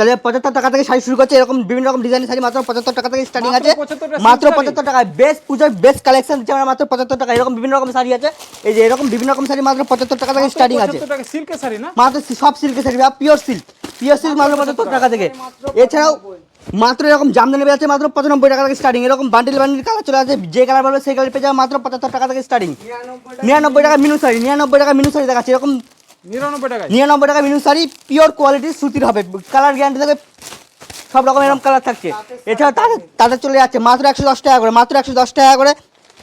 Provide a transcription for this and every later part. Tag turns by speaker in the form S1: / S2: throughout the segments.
S1: তাহলে পঁচাত্তর টাকা থেকে শাড়ি শুরু করছে এরকম বিভিন্ন রকম ডিজাইনের শাড়ি মাত্র পঁচাত্তর টাকা থেকে স্টার্টিং আছে। মাত্র পঁচাত্তর টাকায় বেস্ট পুজোর বেস্ট কালেকশন দিচ্ছে আমরা মাত্র পঁচাত্তর টাকা এরকম বিভিন্ন রকম শাড়ি আছে। এই যে এরকম বিভিন্ন রকম শাড়ি মাত্র পঁচাত্তর টাকা থেকে স্টার্টিং আছে।
S2: সিল্কের শাড়ি না?
S1: মাত্র সব সিল্কের sari pure silk pure silk মাত্র পঁচাত্তর টাকা থেকে। এছাড়াও মাত্র এরকম জামদানি বেরোচ্ছে মাত্র পঁচানব্বই টাকা থেকে স্টার্টিং এরকম বান্ডিল বান্ডিল কালার চলে আসে যে কালার বলবে সেই কালার পেয়ে যাবে মাত্র পঁচাত্তর টাকা থেকে স্টার্টিং নিরানব্বই টাকা। মিনু শাড়ি নিরানব্বই টাকা মিনু শাড়ি দেখাচ্ছে। এরকম
S2: নিরানব্বই টাকায়।
S1: নিরানব্বই টাকা মিনু শাড়ি পিওর কোয়ালিটির সুতির হবে। কালার গ্যারান্টি থাকবে সব রকম এরকম কালার থাকছে। এছাড়া তাদের তাদের চলে যাচ্ছে মাত্র একশো দশ টাকা করে মাত্র একশো দশ টাকা করে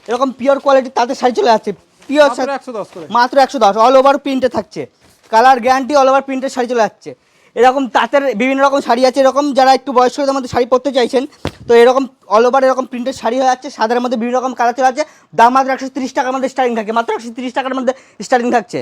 S1: এরকম পিওর কোয়ালিটির তাদের শাড়ি চলে যাচ্ছে। পিওর
S2: মাত্র একশো দশ করে।
S1: মাত্র একশো দশ অল ওভার প্রিন্টে থাকছে। কালার গ্যারান্টি অল ওভার প্রিন্টের শাড়ি চলে যাচ্ছে। এরকম তাঁতের বিভিন্ন রকম শাড়ি আছে এরকম যারা একটু বয়স্কদের মধ্যে শাড়ি পরতে চাইছেন তো এরকম অল ওভার এরকম প্রিন্টের শাড়ি হয়ে যাচ্ছে সাদার মধ্যে বিভিন্ন রকম কালার চলে আছে দাম মাত্র একশো তিরিশ টাকার মধ্যে স্টার্টিং থাকে মাত্র একশো তিরিশ টাকার মধ্যে স্টার্টিং থাকছে।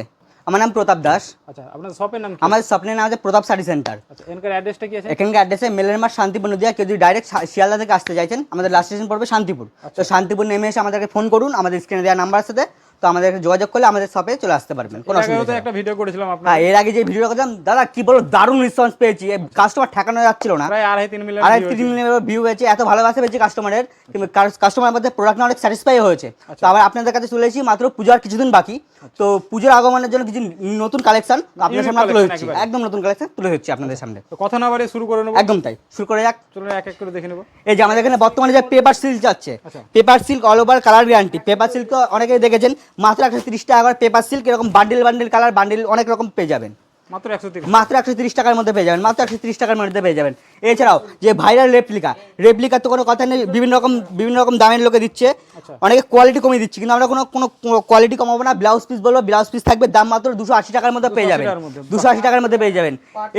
S1: আমার নাম প্রতাপ দাস।
S2: আচ্ছা আপনার শপের নাম
S1: আমাদের স্বপ্নের নাম আছে প্রতাপ শাড়ি সেন্টার
S2: আচ্ছা এখানকার অ্যাড্রেসটা কি আছে?
S1: এখানকার অ্যাড্রেসে মেলের মাঠ শান্তিপুর নদিয়া কেউ যদি ডাইরেক্ট শিয়ালদা থেকে আসতে চাইছেন আমাদের লাস্ট স্টেশন পড়বে শান্তিপুর। তো শান্তিপুর নেমে এসে আমাদেরকে ফোন করুন আমাদের স্ক্রিনে দেওয়া নাম্বার সাথে তো আমাদেরকে যোগাযোগ করলে আমাদের শপে চলে আসতে পারবেন কোনো অসুবিধা
S2: একটা ভিডিও করেছিলাম আপনার।
S1: হ্যাঁ এর আগে যে ভিডিওটা করলাম দাদা কি বলো দারুণ রেসপন্স পেয়েছি। কাস্টমার ঠেকানো যাচ্ছিল না।
S2: প্রায় আড়াই তিন মিলিয়ন
S1: আড়াই তিন মিলিয়ন ভিউ হয়েছে এত ভালোবাসা পেয়েছি কাস্টমারের কিন্তু কাস্টমার মধ্যে প্রোডাক্ট অনেক স্যাটিসফাই হয়েছে।
S2: আচ্ছা।
S1: তো আবার আপনাদের কাছে চলে এসেছি মাত্র পূজার কিছুদিন বাকি। তো পুজোর আগমনের জন্য কিছু নতুন কালেকশন আপনাদের সামনে তুলে হচ্ছে একদম নতুন কালেকশন তুলে হচ্ছে আপনাদের সামনে।
S2: কথা না বাড়িয়ে শুরু করে নেব।
S1: একদম তাই শুরু করে যাক।
S2: চলুন এক এক করে দেখে নেব।
S1: এই যে আমাদের এখানে বর্তমানে যে পেপার সিল্ক যাচ্ছে
S2: আচ্ছা।
S1: Paper silk all over colour guarantee paper silk তো অনেকেই দেখেছেন মাত্র একশো তিরিশ টাকা করে পেপার সিল্ক এরকম বান্ডিল বান্ডিল কালার বান্ডিল অনেক রকম পেয়ে যাবেন।
S2: মাত্র একশো তিরিশ।
S1: মাত্র একশো তিরিশ টাকার মধ্যে পেয়ে যাবেন মাত্র একশো তিরিশ টাকার মধ্যে পেয়ে যাবেন। এছাড়াও যে ভাইরাল রেপ্লিকা রেপ্লিকার তো কোনো কথা নেই বিভিন্ন রকম বিভিন্ন রকম দামের লোকে দিচ্ছে।
S2: আচ্ছা।
S1: অনেকে কোয়ালিটি কমিয়ে দিচ্ছে কিন্তু আমরা কোনো কোনো কোয়ালিটি কমাবো না ব্লাউজ পিস বলব ব্লাউজ পিস থাকবে দাম মাত্র দুশো আশি টাকার মধ্যে পেয়ে যাবেন। দুশো আশি টাকার মধ্যে। পেয়ে যাবেন।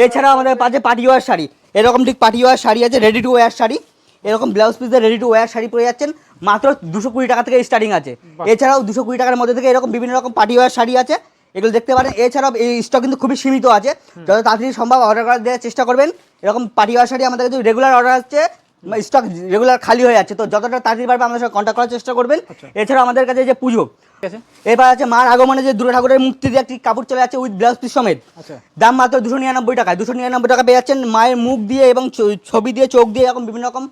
S1: এছাড়াও আমাদের পাশে পার্টি ওয়ার শাড়ি এরকম ঠিক পার্টি ওয়ার শাড়ি আছে রেডি টু ওয়ার শাড়ি এরকম ব্লাউজ পিস দিয়ে রেডি টু ওয়ার শাড়ি পরে যাচ্ছেন। মাত্র দুশো কুড়ি টাকা থেকে স্টার্টিং আছে। এছাড়াও দুশো কুড়ি টাকার মধ্যে থেকে এরকম বিভিন্ন রকম পার্টি ওয়ার শাড়ি আছে এগুলো দেখতে পারেন। এছাড়াও এই স্টক কিন্তু খুবই সীমিত আছে। যত তাড়াতাড়ি সম্ভব অর্ডার করার দেওয়ার চেষ্টা করবেন। এরকম পার্টি ওয়ার শাড়ি আমাদের কাছে রেগুলার অর্ডার আসছে স্টক রেগুলার খালি হয়ে যাচ্ছে। তো যতটা তাড়াতাড়ি পারবে আমাদের সাথে কন্ট্যাক্ট করার চেষ্টা করবেন। এছাড়াও আমাদের কাছে যে পুজো
S2: ঠিক আছে।
S1: এবার আছে মার আগমনে যে দুটো ঠাকুরের মুক্তি দিয়ে একটি কাপড় চলে যাচ্ছে উইথ ব্লাউজ পিস সমেত।
S2: আচ্ছা।
S1: দাম মাত্র দুশো নিরানব্বই টাকায়। দুশো নিরানব্বই টাকা পেয়ে যাচ্ছেন মায়ের মুখ দিয়ে এবং ছবি দিয়ে চোখ দিয়ে এরকম বিভিন্ন রকম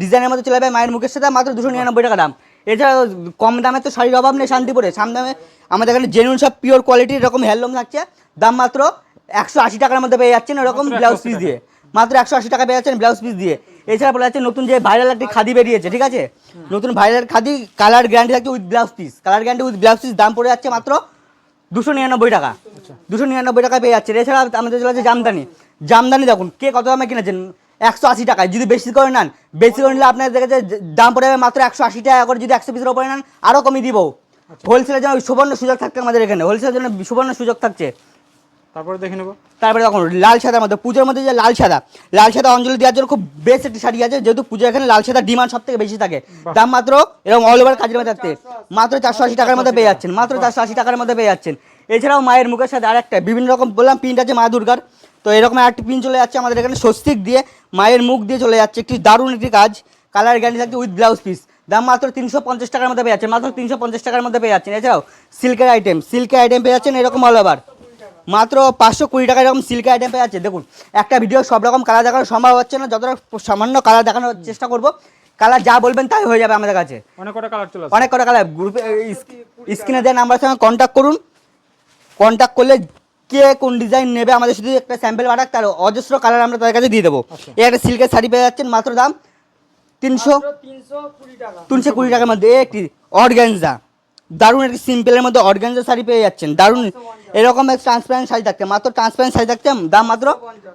S1: ডিজাইনের মধ্যে চলে যাবে মায়ের মুখের সাথে মাত্র দুশো নিরানব্বই টাকা দাম। এছাড়া কম দামে তো শাড়ির অভাব নেই শান্তিপুরে। সাম দামে আমাদের এখানে জেনুইন সব পিওর কোয়ালিটির এরকম হ্যান্ডলুম থাকছে। দাম মাত্র একশো আশি টাকার মধ্যে পেয়ে যাচ্ছেন এরকম ব্লাউজ পিস দিয়ে। মাত্র একশো আশি টাকা পেয়ে যাচ্ছেন ব্লাউজ পিস দিয়ে। এছাড়া বলা যাচ্ছে নতুন যে ভাইরাল একটি খাদি বেরিয়েছে ঠিক আছে? নতুন ভাইরাল খাদি কালার গ্যারান্টি থাকছে with blouse piece colour guarantee with blouse piece দাম পড়ে যাচ্ছে মাত্র দুশো নিরানব্বই টাকা। দুশো নিরানব্বই টাকা পেয়ে যাচ্ছে এছাড়া আমাদের চলে আছে জামদানি। জামদানি দেখুন কে কত দামে কিনেছেন? একশো আশি টাকায়। যদি বেশি করে নেন বেশি করে নিলে আপনার দেখেছে দাম পড়ে যাবে মাত্র একশো আশি টাকা করে। যদি একশো পিসের ওপরে নেন আরও কমিয়ে দিব। হোলসেলের জন্য সুবর্ণ সুযোগ থাকছে আমাদের এখানে। হোলসেলের জন্য সুবর্ণ সুযোগ থাকছে।
S2: তারপরে দেখে নেব।
S1: তারপরে দেখুন লাল সাদার মধ্যে পুজোর মধ্যে যে লাল সাদা লাল সাদা অঞ্জলি দেওয়ার জন্য খুব বেস্ট একটি শাড়ি আছে। যেহেতু পুজোর এখানে লাল সাদা ডিমান্ড সব থেকে বেশি থাকে। দাম মাত্র এরকম অল ওভার কাজের মধ্যে থাকতে মাত্র চারশো আশি টাকার মধ্যে পেয়ে যাচ্ছেন। মাত্র চারশো আশি টাকার মধ্যে পেয়ে যাচ্ছেন। এছাড়াও মায়ের মুখের সাথে আরেকটা বিভিন্ন রকম বললাম প্রিন্ট আছে মা দুর্গার। তো এরকম একটি প্রিন্ট চলে যাচ্ছে আমাদের এখানে স্বস্তিক দিয়ে। মায়ের মুখ দিয়ে চলে যাচ্ছে একটি দারুণ একটি কাজ। কালার গ্যারান্টি থাকছে উইথ ব্লাউজ পিস দাম মাত্র তিনশো পঞ্চাশ টাকার মধ্যে পেয়ে যাচ্ছেন মাত্র তিনশো পঞ্চাশ টাকার মধ্যে পেয়ে যাচ্ছেন। এছাড়াও সিল্কের আইটেম সিল্কের আইটেম পেয়ে যাচ্ছেন এরকম অল ওভার মাত্র পাঁচশো কুড়ি টাকা এরকম সিল্কের আইটেম পেয়ে যাচ্ছে। দেখুন একটা ভিডিও সব রকম কালার দেখানো সম্ভব হচ্ছে না যতটা সামান্য কালার দেখানোর চেষ্টা করব। কালার যা বলবেন তাই হয়ে যাবে আমাদের কাছে।
S2: অনেক কটা কালার চলে
S1: অনেক কটা কালার গ্রুপে স্ক্রিনে দেওয়া নাম্বার সঙ্গে কন্ট্যাক্ট করুন। কন্ট্যাক্ট করলে কে কোন ডিজাইন নেবে আমাদের শুধু একটা স্যাম্পেল পাঠাক তার অজস্র কালার আমরা তাদের কাছে দিয়ে দেবো। এই একটা সিল্কের শাড়ি পেয়ে যাচ্ছেন মাত্র দাম তিনশো তিনশো কুড়ি টাকার মধ্যে এই একটি অর্গ্যানজা দারুণ একটি সিম্পলের মধ্যে অর্গ্যানজা শাড়ি পেয়ে যাচ্ছেন দারুণ। এরকম এক ট্রান্সপারেন্ট শাড়ি থাকতে মাত্র ট্রান্সপারেন্ট শাড়ি থাকতে দাম মাত্র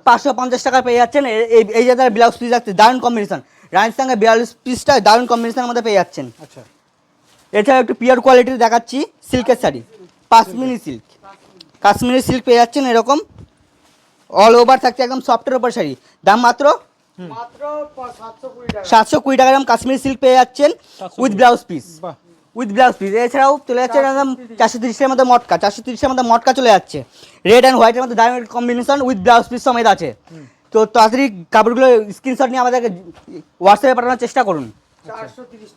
S1: পাঁচশো পঞ্চাশ। টাকা পেয়ে যাচ্ছেন এই এই যে তার ব্লাউজ পিস থাকছে দারুণ কম্বিনেশন রানীর সঙ্গে ব্লাউজ পিসটা দারুণ কম্বিনেশনের মধ্যে পেয়ে যাচ্ছেন।
S2: আচ্ছা।
S1: এছাড়া একটু পিওর কোয়ালিটির দেখাচ্ছি সিল্কের শাড়ি কাশ্মীরি সিল্ক কাশ্মীরি সিল্ক পেয়ে যাচ্ছেন এরকম অল ওভার থাকছে একদম সফটের ওপর শাড়ি। দাম মাত্র? সাতশো কুড়ি টাকা। এরকম কাশ্মীরি সিল্ক পেয়ে যাচ্ছেন with blouse piece with blouse piece এছাড়াও চলে যাচ্ছে একদম চারশো তিরিশের মধ্যে মটকা। চারশো তিরিশের মধ্যে মটকা চলে যাচ্ছে। রেড অ্যান্ড হোয়াইটের মধ্যে দারুণ কম্বিনেশন উইথ ব্লাউজ পিস সমেত আছে। তো তাড়াতাড়ি কাপড়গুলো স্ক্রিনশট নিয়ে আমাদেরকে হোয়াটসঅ্যাপে পাঠানোর চেষ্টা করুন।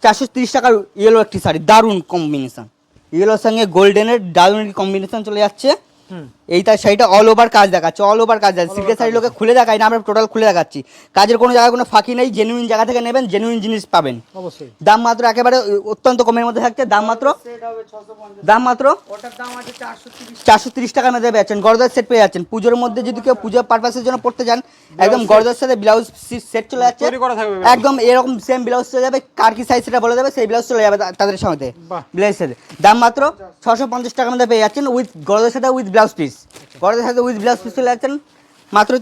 S1: চারশো তিরিশ। টাকার ইয়েলো একটি শাড়ি। দারুণ কম্বিনেশন ইয়েলোর সঙ্গে গোল্ডেনের দারুণ একটি কম্বিনেশন চলে যাচ্ছে।
S2: Hmm.
S1: এই তার শাড়িটা অল ওভার কাজ দেখাচ্ছে অল ওভার কাজ দেখাচ্ছে। সিল্কের শাড়ি লোকে খুলে দেখায় না আমরা টোটাল খুলে দেখাচ্ছি। কাজের কোনো জায়গায় কোনো ফাঁকি নেই জেনুইন জায়গা থেকে নেবেন জেনুইন জিনিস পাবেন।
S2: অবশ্যই।
S1: দাম মাত্র একেবারে অত্যন্ত কমের মধ্যে থাকছে। দাম মাত্র? দাম মাত্র?
S3: চারশো তিরিশ।
S1: টাকার মধ্যে পেয়ে যাচ্ছেন গরদার সেট পেয়ে যাচ্ছেন। পুজোর মধ্যে যদি কেউ পুজোর পারপাসের জন্য পড়তে যান একদম গরদার সাথে ব্লাউজ সেট চলে যাচ্ছে। একদম এরকম সেম ব্লাউজ চলে যাবে কার কি সাইজ সেটা বলে দেবে সেই ব্লাউজ চলে যাবে তাদের সঙ্গে। ব্লাউজ সাথে দাম মাত্র ছশো পঞ্চাশ টাকার মধ্যে পেয়ে যাচ্ছেন উইথ গরদের সাথে উইথ ব্লাউজ পিস গরদের সাথে উইথ ব্লাউজ পিস চলে যাচ্ছেন মাত্র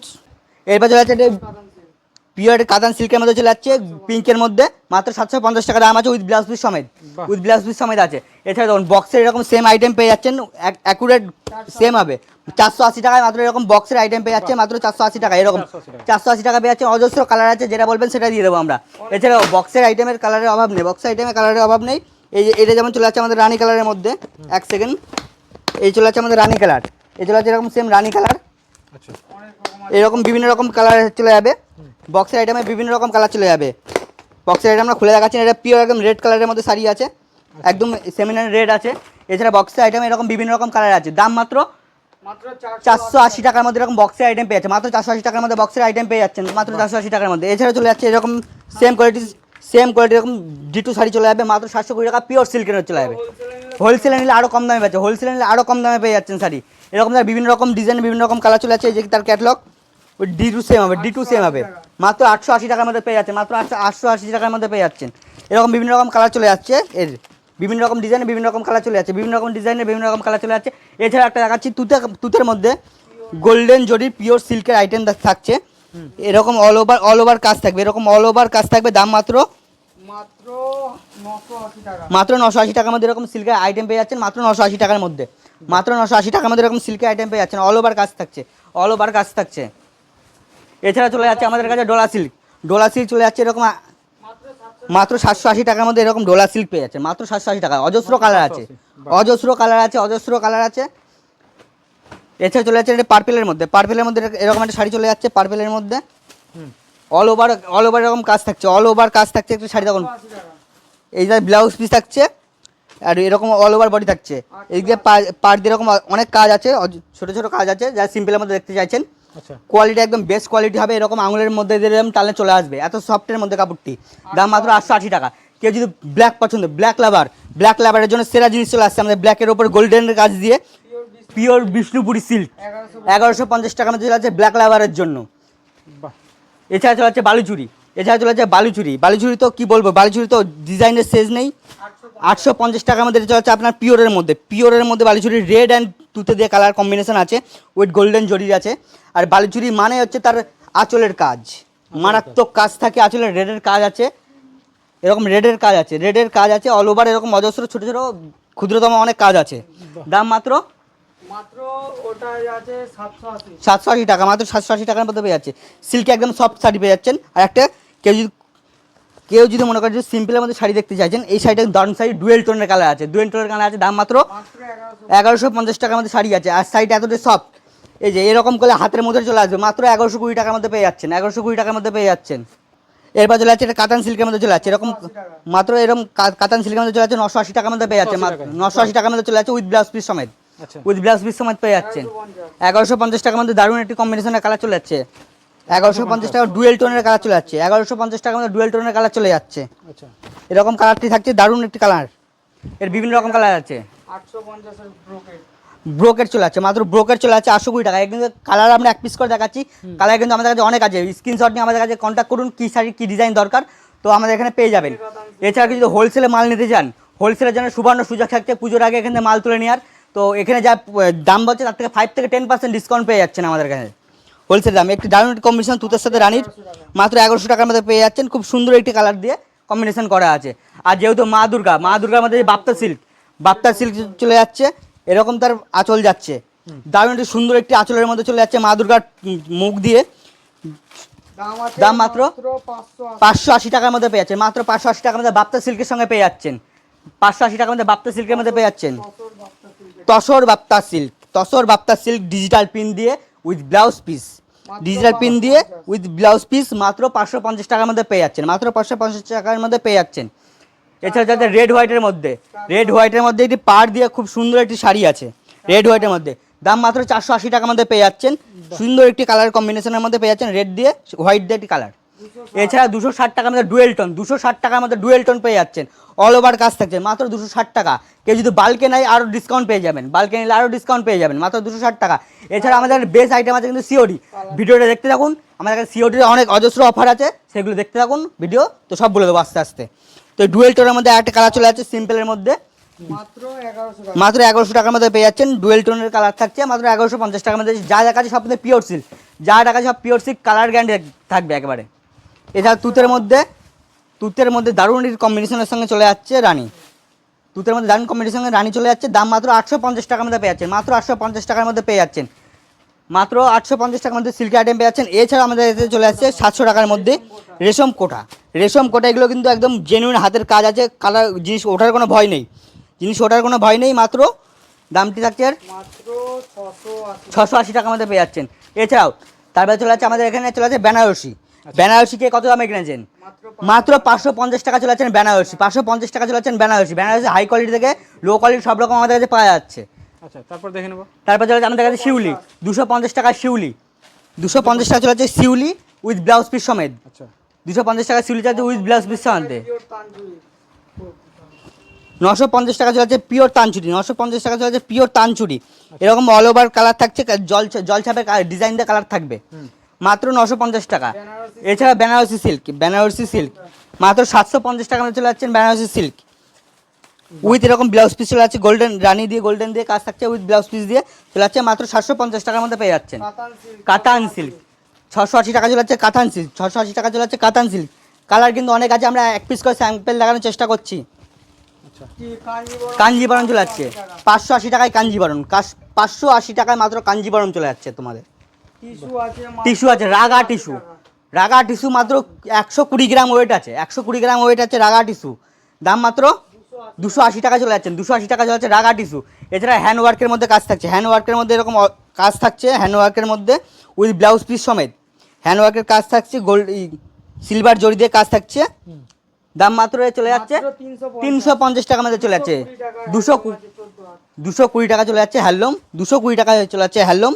S1: এরপর চলে যাচ্ছে পিওর কাতান সিল্কের মধ্যে চলে যাচ্ছে পিঙ্কের মধ্যে। মাত্র সাতশো পঞ্চাশ টাকা দাম আছে উইথ ব্লাউজ পিস সমেত। উইথ ব্লাউজ পিস সমেত আছে। এছাড়া দেখুন বক্সের এরকম সেম আইটেম পেয়ে যাচ্ছেন অ্যাকুরেট সেম হবে। চারশো আশি টাকায় মাত্র এরকম বক্সের আইটেম পেয়ে যাচ্ছে মাত্র চারশো আশি টাকা এরকম। চারশো আশি টাকা। পেয়ে যাচ্ছে অজস্র কালার আছে যেটা বলবেন সেটা দিয়ে দেবো আমরা। এছাড়াও বক্সের আইটেমের কালারের অভাব নেই বক্সের আইটেমের কালারের অভাব নেই। এই যে এটা যেমন চলে যাচ্ছে আমাদের রানি কালারের মধ্যে এক সেকেন্ড এই চলে যাচ্ছে আমাদের রানি কালার যাচ্ছে এরকম সেম রানী কালার
S2: আচ্ছা।
S1: এরকম বিভিন্ন রকম কালার চলে যাবে। বক্সের আইটেমে বিভিন্ন রকম কালার চলে যাবে। বক্সের আইটেম আমরা খুলে দেখাচ্ছি এটা পিওর একদম রেড কালারের মধ্যে শাড়ি আছে। একদম সেমিনার রেড আছে। এছাড়া বক্সের আইটেমে এরকম বিভিন্ন রকম কালার আছে। দাম মাত্র
S3: চারশো
S1: আশি। টাকার মধ্যে এরকম বক্সের আইটেম পেয়ে যাচ্ছে। মাত্র চারশো আশি টাকার মধ্যে বক্সের আইটেম পেয়ে যাচ্ছেন। মাত্র চারশো আশি টাকার মধ্যে। এছাড়া চলে যাচ্ছে এরকম সেম কোয়ালিটি সেম কোয়ালিটি এরকম ডিটু শাড়ি চলে যাবে। মাত্র সাতশো কুড়ি টাকা পিওর সিল্কের চলে যাবে। হোলসেলে নিলে আরও কম দামে পাচ্ছে হোলসেলে নিলে আরও কম দামে পেয়ে যাচ্ছেন শাড়ি। এরকম তার বিভিন্ন রকম ডিজাইন বিভিন্ন রকম কালার চলে আছে এই যে তার ক্যাটলগ ওই ডি টু সেম হবে ডি টু সেম হবে। মাত্র আটশো আশি টাকার মধ্যে পেয়ে যাচ্ছে মাত্র আটশো আটশো আশি টাকার মধ্যে পেয়ে যাচ্ছেন। এরকম বিভিন্ন রকম কালার চলে যাচ্ছে এর। বিভিন্ন রকম ডিজাইনে বিভিন্ন রকম কালার চলে যাচ্ছে বিভিন্ন রকম ডিজাইনে বিভিন্ন রকম কালার চলে যাচ্ছে এছাড়া একটা দেখাচ্ছি তুতে তুতের মধ্যে গোল্ডেন জরির পিওর সিল্কের আইটেম থাকছে। এরকম অল ওভার অল ওভার কাজ থাকবে এরকম অল ওভার কাজ থাকবে দাম মাত্র
S3: মাত্র নশো আশি টাকা।
S1: মাত্র নশো আশি টাকার মধ্যে এরকম সিল্কের আইটেম পেয়ে যাচ্ছেন মাত্র নশো আশি টাকার মধ্যে। মাত্র নশো আশি টাকার মধ্যে এরকম সিল্কের আইটেম পেয়ে যাচ্ছেন। অল ওভার কাজ থাকছে। অল ওভার কাজ থাকছে। এছাড়া চলে যাচ্ছে আমাদের কাছে ডোলা সিল্ক ডোলা সিল্ক চলে যাচ্ছে এরকম
S3: মাত্র সাতশো
S1: আশি টাকার মধ্যে এরকম ডোলা সিল্ক পেয়ে যাচ্ছে। মাত্র সাতশো আশি টাকা। অজস্র কালার আছে। অজস্র কালার আছে অজস্র কালার আছে। এছাড়া চলে যাচ্ছে এটা পার্পেলের মধ্যে। পার্পেলের মধ্যে এরকম একটা শাড়ি চলে যাচ্ছে পার্পেলের মধ্যে। অল ওভার অল ওভার এরকম কাজ থাকছে। অল ওভার কাজ থাকছে একটা শাড়ি। দেখুন।
S3: আশি
S1: এই যে ব্লাউজ পিস থাকছে। আর এরকম অল ওভার বডি থাকছে। এদিকে পার দিয়ে এরকম অনেক কাজ আছে ছোট ছোট কাজ আছে যা সিম্পলের মধ্যে দেখতে চাইছেন।
S2: আচ্ছা।
S1: কোয়ালিটি একদম বেস্ট কোয়ালিটি হবে এরকম আঙুলের মধ্যে এরকম টালে চলে আসবে। এত সফটের মধ্যে কাপড়টি। দাম মাত্র আটশো আশি টাকা। কেউ যদি ব্ল্যাক পছন্দ ব্ল্যাক লাভার ব্ল্যাক লাভারের জন্য সেরা জিনিস চলে আসছে আমাদের ব্ল্যাকের ওপর গোল্ডেনের কাজ দিয়ে।
S3: পিওর
S1: বিষ্ণুপুরি সিল্ক
S3: এগারোশো
S1: এগারোশো পঞ্চাশ টাকার মধ্যে চলে আছে ব্ল্যাক লাভারের জন্য। এছাড়া চলে আছে বালুচুরি। এছাড়া চলে আছে বালুচুরি। বালুচুরি তো কি বলব বালুচুরি তো ডিজাইনের শেষ নেই।
S3: আটশো
S1: পঞ্চাশ টাকার মধ্যে চলে যাচ্ছে আপনার পিওরের মধ্যে। পিওরের মধ্যে বালিচুরি রেড অ্যান্ড তুতে দিয়ে কালার কম্বিনেশন আছে উইথ গোল্ডেন জরি আছে। আর বালিচুরি মানে হচ্ছে তার আঁচলের কাজ। মারাত্মক কাজ থাকে আঁচলের রেডের কাজ আছে। এরকম রেডের কাজ আছে রেডের কাজ আছে অল ওভার এরকম অজস্র ছোটো ছোটো ক্ষুদ্রতম অনেক কাজ আছে। দাম মাত্র?
S3: মাত্র আছে সাতশো
S1: সাতশো আশি টাকা মাত্র সাতশো আশি টাকার মধ্যে পেয়ে যাচ্ছে। সিল্কে একদম সফট শাড়ি পেয়ে যাচ্ছেন। আর একটা কেউ যদি কেউ যদি মনে করেন যে সিম্পলের মধ্যে শাড়ি দেখতে চাইছেন এই শাড়িটা দারুণ শাড়ি ডুয়েল টোনের কালার আছে। ডুয়েল টোনের কালার আছে দাম মাত্র
S3: এগারোশো
S1: পঞ্চাশ টাকার মধ্যে শাড়ি আছে। আর শাড়িটা এতটাই সফট এই যে এরকম করে হাতের মধ্যে চলে আসবে মাত্র এগারোশো কুড়ি টাকার মধ্যে পেয়ে যাচ্ছেন এগারোশো কুড়ি টাকার মধ্যে পেয়ে যাচ্ছেন। এরপর চলে যাচ্ছে এটা কাতান সিল্কের মধ্যে চলে যাচ্ছে এরকম মাত্র এরকম কাতান সিল্কের মধ্যে চলে যাচ্ছে নশো আশি টাকার মধ্যে পেয়ে যাচ্ছে নশো আশি টাকার মধ্যে। চলে যাচ্ছে উইথ ব্লাউজ পিস সমেত। উইথ ব্লাউজ পিস সমেত পেয়ে যাচ্ছেন। এগারোশো পঞ্চাশ টাকার মধ্যে দারুণ একটি কম্বিনেশনের কালার চলে যাচ্ছে। এগারোশো পঞ্চাশ টাকা ডুয়েল টোনের কালার চলে যাচ্ছে। এগারোশো পঞ্চাশ টাকার মধ্যে ডুয়েল টোনের কালার চলে যাচ্ছে।
S2: আচ্ছা।
S1: এরকম কালারটি থাকছে দারুণ একটি কালার। এর বিভিন্ন রকম কালার আছে।
S3: আটশো পঞ্চাশের ব্রোকেট
S1: ব্রোকের। চলে আছে মাত্র ব্রোকের চলে আছে আটশো কুড়ি টাকা। কিন্তু কালার আমরা এক পিস করে দেখাচ্ছি। কালার কিন্তু আমাদের কাছে অনেক আছে। স্ক্রিনশট নিয়ে আমাদের কাছে কন্ট্যাক্ট করুন কী শাড়ি কী ডিজাইন দরকার। তো আমাদের এখানে পেয়ে যাবেন। এছাড়া যদি হোলসেলে মাল নিতে চান হোলসেলের জন্য সুবর্ণ সুযোগ থাকছে পুজোর আগে এখানে মাল তুলে নেওয়ার তো এখানে যা দাম বলছে তার থেকে ফাইভ থেকে টেন পার্সেন্ট ডিসকাউন্ট পেয়ে যাচ্ছেন আমাদের কাছে। হোলসেল দাম একটি দারুণ কম্বিনেশন তুতের সাথে রানির মাত্র এগারোশো টাকার মধ্যে পেয়ে যাচ্ছেন। খুব সুন্দর একটি কালার দিয়ে কম্বিনেশন করা আছে। আর যেহেতু মা দুর্গা মা দুর্গার মধ্যে বাপ্তা সিল্ক বাপ্তা সিল্ক চলে যাচ্ছে এরকম তার আঁচল যাচ্ছে। দারুণ একটি সুন্দর একটি আঁচলের মধ্যে চলে যাচ্ছে মা দুর্গার মুখ দিয়ে।
S3: দাম
S1: মাত্র?
S3: পাঁচশো আশি।
S1: টাকার মধ্যে পেয়ে যাচ্ছেন। মাত্র পাঁচশো আশি টাকার মধ্যে বাপ্তা সিল্কের সঙ্গে পেয়ে যাচ্ছেন। পাঁচশো আশি টাকার মধ্যে বাপ্তা সিল্কের মধ্যে পেয়ে যাচ্ছেন। Tussar bapta silk tussar bapta silk digital pin দিয়ে with blouse piece digital pin দিয়ে উইথ ব্লাউজ পিস মাত্র পাঁচশো পঞ্চাশ টাকার মধ্যে পেয়ে যাচ্ছেন মাত্র পাঁচশো পঞ্চাশ টাকার মধ্যে পেয়ে যাচ্ছেন। এছাড়া যাদের রেড হোয়াইটের মধ্যে রেড হোয়াইটের মধ্যে একটি পার দিয়ে খুব সুন্দর একটি শাড়ি আছে রেড হোয়াইটের মধ্যে। দাম মাত্র চারশো আশি টাকার মধ্যে পেয়ে যাচ্ছেন সুন্দর একটি কালার কম্বিনেশনের মধ্যে পেয়ে যাচ্ছেন রেড দিয়ে হোয়াইট দিয়ে একটি কালার এছাড়া দুশো ষাট টাকার মধ্যে ডুয়েল টোন দুশো ষাট টাকার মধ্যে ডুয়েল টোন পেয়ে যাচ্ছেন। অল ওভার কাজ থাকছে মাত্র দুশো ষাট টাকা। কেউ যদি বাল্কে নেয় আরও ডিসকাউন্ট পেয়ে যাবেন। বাল্কে নিলে আরও ডিসকাউন্ট পেয়ে যাবেন মাত্র দুশো ষাট টাকা। এছাড়া আমাদের বেস্ট আইটেম আছে কিন্তু সিওডি ভিডিওটা দেখতে থাকুন। আমাদের কাছে সিওডির অনেক অজস্র অফার আছে সেগুলো দেখতে থাকুন ভিডিও তো সব বলে দেবো আস্তে আস্তে। তো ডুয়েল টোনের মধ্যে একটা কালার চলে যাচ্ছে সিম্পলের মধ্যে।
S3: মাত্র এগারোশো
S1: টাকার মধ্যে পেয়ে যাচ্ছেন ডুয়েল টোনের কালার থাকছে মাত্র এগারোশো পঞ্চাশ টাকার মধ্যে। যা দেখা সব পিওর সিল্ক যা দেখা সব পিওর সিল্ক কালার গ্যারান্টি থাকবে একেবারে। এছাড়া তুতের মধ্যে তুতের মধ্যে দারুণ কম্বিনেশনের সঙ্গে চলে যাচ্ছে রানী। তুতের মধ্যে দারুণ কম্বিনেশনের সঙ্গে রানী চলে যাচ্ছে দাম মাত্র আটশো পঞ্চাশ টাকার মধ্যে পেয়ে যাচ্ছেন মাত্র আটশো পঞ্চাশ টাকার মধ্যে পেয়ে যাচ্ছেন। মাত্র আটশো পঞ্চাশ টাকার মধ্যে সিল্কের আইটেম পেয়ে যাচ্ছেন। এছাড়া আমাদের এতে চলে আসছে সাতশো টাকার মধ্যে রেশম কোটা। রেশম কোটা এগুলো কিন্তু একদম জেনুইন হাতের কাজ আছে কালার জিনিস ওঠার কোনো ভয় নেই। জিনিস ওঠার কোনো ভয় নেই মাত্র দামটি থাকছে আর
S3: ছশো আশি।
S1: ছশো আশি টাকার মধ্যে পেয়ে যাচ্ছেন। এছাড়াও তারপরে চলে যাচ্ছে আমাদের এখানে চলে যাচ্ছে বেনারসি। বেনারসিকে কত দামে কিনেছেন?
S3: মাত্র
S1: পাঁচশো। পঞ্চাশ টাকা চলে যাচ্ছেন বেনারসি। পাঁচশো পঞ্চাশ টাকা চলে যাচ্ছেন বেনারসি। বেনারসি হাই কোয়ালিটি থেকে লো কোয়ালিটি সব রকম আমাদের কাছে পাওয়া যাচ্ছে।
S2: আচ্ছা তারপর দেখে নেব।
S1: তারপর চলে আমাদের কাছে শিউলি। দুশো পঞ্চাশ টাকা শিউলি। দুশো পঞ্চাশ টাকা চলে যাচ্ছে শিউলি উইথ ব্লাউজ পিস সমেত।
S2: আচ্ছা।
S1: দুশো পঞ্চাশ টাকা শিউলি চাচ্ছে উইথ ব্লাউজ পিস সমেত। নশো পঞ্চাশ টাকা চলে যাচ্ছে পিওর তানচুরি। নশো পঞ্চাশ টাকা চলে যাচ্ছে পিওর তানচুরি। এরকম অল ওভার কালার থাকছে জল জল ছাপের ডিজাইন দিয়ে কালার থাকবে। মাত্র নশো পঞ্চাশ টাকা। এছাড়া বেনারসি সিল্ক বেনারসি সিল্ক। মাত্র সাতশো পঞ্চাশ টাকা চলে যাচ্ছেন বেনারসি সিল্ক। উইথ এরকম ব্লাউজ পিস চলে যাচ্ছে গোল্ডেন রানি দিয়ে গোল্ডেন দিয়ে কাজ থাকছে উইথ ব্লাউজ পিস দিয়ে। চলে যাচ্ছে মাত্র সাতশো পঞ্চাশ টাকার মধ্যে পেয়ে যাচ্ছেন।
S3: কাতান সিল্ক।
S1: ছশো আশি টাকা চলে যাচ্ছে কাতান সিল্ক। ছশো আশি টাকা চলে যাচ্ছে কাতান সিল্ক। কালার কিন্তু অনেক আছে আমরা এক পিস করে স্যাম্পেল লাগানোর চেষ্টা করছি।
S2: কাঞ্জিবরণ
S3: কি কাঞ্জিবরম?
S1: কাঞ্জিবরম চলে যাচ্ছে পাঁচশো আশি টাকায় কাঞ্জিবরণ পাঁচশো আশি টাকায় মাত্র কাঞ্জিবরণ চলে যাচ্ছে তোমাদের।
S3: টিস্যু আছে মাত্র
S1: টিস্যু আছে রাগা টিস্যু। রাগা টিস্যু মাত্র একশো কুড়ি গ্রাম ওয়েট আছে একশো কুড়ি গ্রাম ওয়েট আছে রাগা টিস্যু। দাম মাত্র দুশো আশি টাকা চলে যাচ্ছেন দুশো আশি টাকা চলে যাচ্ছে রাগা টিস্যু। এছাড়া হ্যান্ড ওয়ার্কের মধ্যে কাজ থাকছে হ্যান্ড ওয়ার্কের মধ্যে এরকম কাজ থাকছে হ্যান্ড ওয়ার্কের মধ্যে উইথ ব্লাউজ পিস সমেত। হ্যান্ড ওয়ার্কের কাজ থাকছে গোল্ড সিলভার জড়ি দিয়ে কাজ থাকছে। দাম মাত্র চলে যাচ্ছে তিনশো পঞ্চাশ। টাকার মধ্যে চলে যাচ্ছে। দুশো
S3: আছে 14 হাত।
S1: দুশো কুড়ি টাকা চলে যাচ্ছে হ্যান্ডলুম দুশো কুড়ি টাকা চলে যাচ্ছে হ্যান্ডলুম।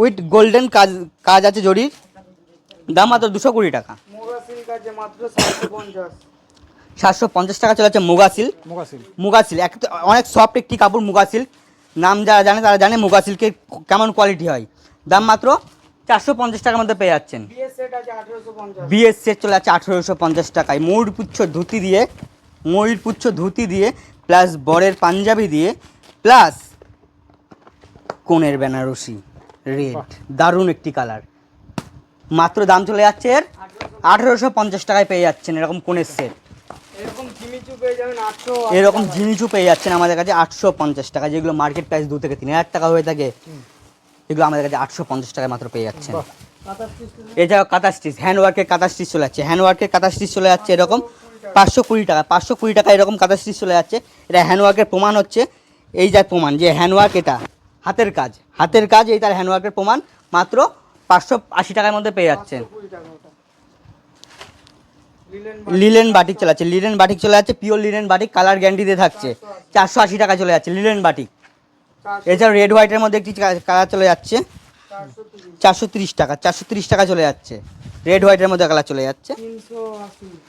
S1: উইথ গোল্ডেন কাজ কাজ আছে জরির। দাম মাত্র দুশো কুড়ি টাকা।
S3: আছে সাতশো পঞ্চাশ।
S1: টাকা চলে যাচ্ছে মুগা সিল্ক
S2: মুগা সিল্ক
S1: এক অনেক সফট একটি কাপড় মুগা সিল্ক নাম যারা জানে তারা জানে মুগা সিল্কের কেমন কোয়ালিটি হয়। দাম মাত্র চারশো পঞ্চাশ টাকার মধ্যে পেয়ে যাচ্ছেন।
S3: বিএস সেট আছে
S1: চলে যাচ্ছে আঠেরোশো পঞ্চাশ টাকায়। ময়ূরপুচ্ছ ধুতি দিয়ে ময়ূরপুচ্ছ ধুতি দিয়ে প্লাস বরের পাঞ্জাবি দিয়ে প্লাস কোনের বেনারসি। রেড দারুণ একটি কালার মাত্র দাম চলে যাচ্ছে এর আঠেরোশো পঞ্চাশ টাকায় পেয়ে যাচ্ছেন এরকম কোনের সেট
S3: এরকম পেয়ে
S1: জিনিসও পেয়ে যাচ্ছেন আমাদের কাছে আটশো পঞ্চাশ টাকা যেগুলো মার্কেট প্রাইস দু থেকে তিন হাজার টাকা হয়ে থাকে এগুলো আমাদের কাছে আটশো পঞ্চাশ টাকায় মাত্র পেয়ে যাচ্ছেন। এছাড়াও কাঁথা স্টিচ হ্যান্ড ওয়ার্কের কাঁথা স্টিচ চলে যাচ্ছে হ্যান্ড ওয়ার্কের কাঁথা স্টিচ চলে যাচ্ছে এরকম পাঁচশো কুড়ি টাকা পাঁচশো কুড়ি টাকা এরকম কাঁথা স্টিচ চলে যাচ্ছে। এটা হ্যান্ড ওয়ার্কের প্রমাণ হচ্ছে এই যা প্রমাণ যে হ্যান্ড ওয়ার্ক এটা হাতের কাজ। হাতের কাজ এই তার হ্যান্ডওয়ার্কের প্রমাণ মাত্র পাঁচশো আশি টাকার মধ্যে পেয়ে যাচ্ছেন
S3: লিলেন
S1: বাটিক চলে যাচ্ছে লিলেন বাটিক চলে যাচ্ছে পিওর লিলেন বাটিক কালার গ্যান্ডি দিয়ে থাকছে। চারশো আশি টাকা চলে যাচ্ছে, লিলেন বাটিক। এছাড়া রেড হোয়াইটের মধ্যে একটি কালার চলে যাচ্ছে।
S3: চারশো তিরিশ
S1: টাকা, চারশো তিরিশ টাকা চলে যাচ্ছে। রেড হোয়াইটের মধ্যে কালার চলে যাচ্ছে।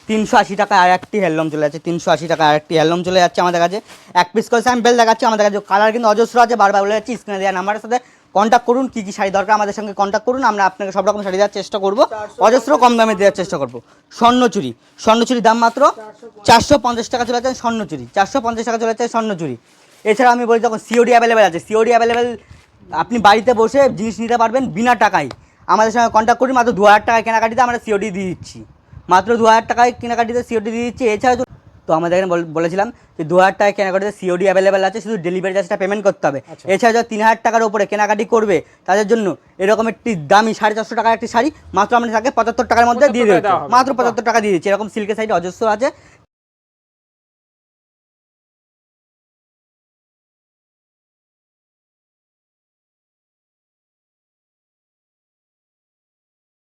S3: তিনশো আশি
S1: টাকা আর একটি হ্যান্ডলুম চলে যাচ্ছে। তিনশো আশি টাকা আর একটি হ্যান্ডলুম চলে যাচ্ছে আমাদের কাছে। এক পিস করে স্যাম্পেল দেখাচ্ছে আমাদের কাছে। কালার কিন্তু অজস্র আছে, বারবার বলে যাচ্ছি স্ক্রিনে দেওয়া নাম্বারের সাথে কন্ট্যাক্ট করুন, কী কী শাড়ি দরকার আমাদের সঙ্গে কন্ট্যাক্ট করুন, আমরা আপনাকে সব রকম শাড়ি দেওয়ার চেষ্টা করব। অজস্র কম দামে দেওয়ার চেষ্টা করব। স্বর্ণচুরি স্বর্ণচুরির দাম মাত্র চারশো পঞ্চাশ টাকা চলে যাচ্ছে স্বর্ণচুরি। চারশো পঞ্চাশ টাকা চলে যাচ্ছে স্বর্ণচুরি। এছাড়া আমি বলি, যখন সিওডি অ্যাভেলেবেল আছে সিওডি অ্যাভেলেবেল আপনি বাড়িতে বসে জিনিস নিতে পারবেন বিনা টাকায়। আমাদের সঙ্গে কন্ট্যাক্ট করুন মাত্র দু হাজার টাকায় কেনাকাটিতে আমরা সিওডি দিয়ে দিচ্ছি। মাত্র দু হাজার টাকায় কেনাকাটিতে সিওডি দিয়ে দিচ্ছি এছাড়া তো- আমাদের এখানে বলেছিলাম যে দু হাজার টাকায় কেনাকাটিতে সিওডি অ্যাভেলেবেল আছে শুধু ডেলিভারি চার্জটা পেমেন্ট করতে হবে। এছাড়া যারা তিন হাজার টাকার উপরে কেনাকাটি করবে তাদের জন্য এরকম একটি দামি সাড়ে চারশো টাকার একটি শাড়ি মাত্র আমরা তাকে পঁচাত্তর টাকার মধ্যে দিয়ে
S2: 75
S1: দিচ্ছি মাত্র পঁচাত্তর টাকা দিয়ে দিচ্ছি এরকম সিল্কের সাইডে অজস্র আছে।